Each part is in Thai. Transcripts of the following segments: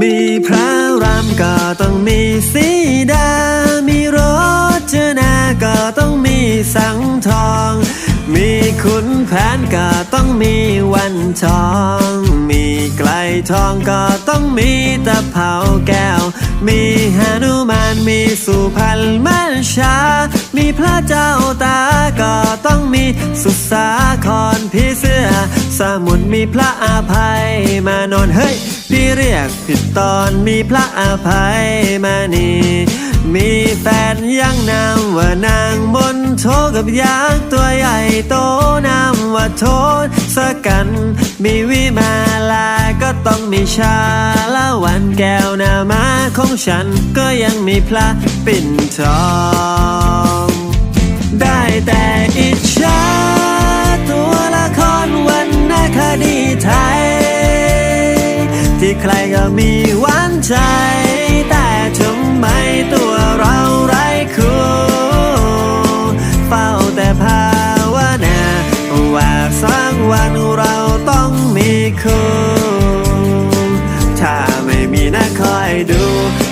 มีพระรัมก็ต้องมีสีดา มีรจนาก็ต้องมีสังทอง มีขุนแผนก็ต้องมีวันทอง มีไกลทองก็ต้องมีตะเภาแก้ว มีหานุมานมีสุพรรณมัญชา มีพระเจ้าตาก็ต้องมีสุสาครพี่เสื้อ สมุนมีพระอาภัยมานอนเฮ้ย พี่เรียกผิดตอนมีพระอาภัยมานีมีแฟนยังนามว่านางมนโทกับยางตัวใหญ่โตนามว่าโทษสกัน มีวิมาลาก็ต้องมีชาละวันแก้วนามาของฉันก็ยังมีพระปิ่นทอง ใครก็มีหวานใจ แต่ทำไมตัวเราไร้คู่เฝ้าแต่ภาวนาว่าสักวันเราต้องมีคู่ถ้าไม่มีนะคอยดู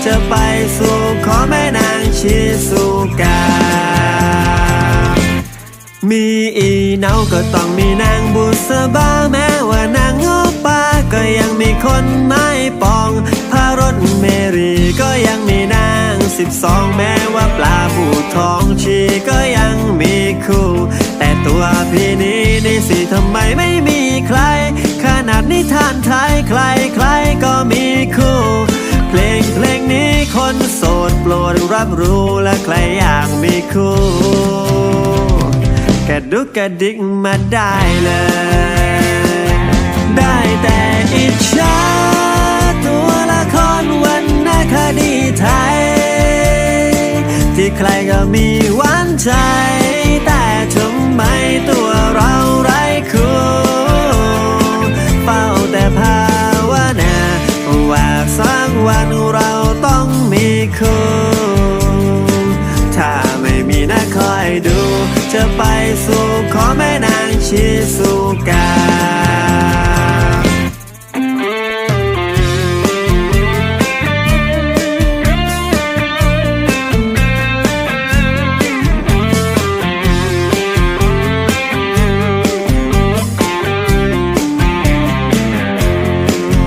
จะไปสู่ขอแม่นางชิสุกา มีอีเนาก็ต้องมีนาง สองแม้ว่าปลาบูทองชีก็ยังมีคู่ แต่ตัวพี่นี้นี่สิทำไมไม่มีใคร ขนาดนิทานไทยใครใครก็มีคู่ เพลงเพลงนี้คนโสดโปรดรับรู้และใครอยากมีคู่กระดูกกระดิกมาได้เลย ได้แต่อิจฉา ใครก็มีหวานใจ แต่ทำไมตัวเราไร้คู่เฝ้าแต่ภาวนาว่าสักวันเราต้องมีคู่ถ้าไม่มีนะคอยดู จะไปสู่ขอแม่นางชิสุกา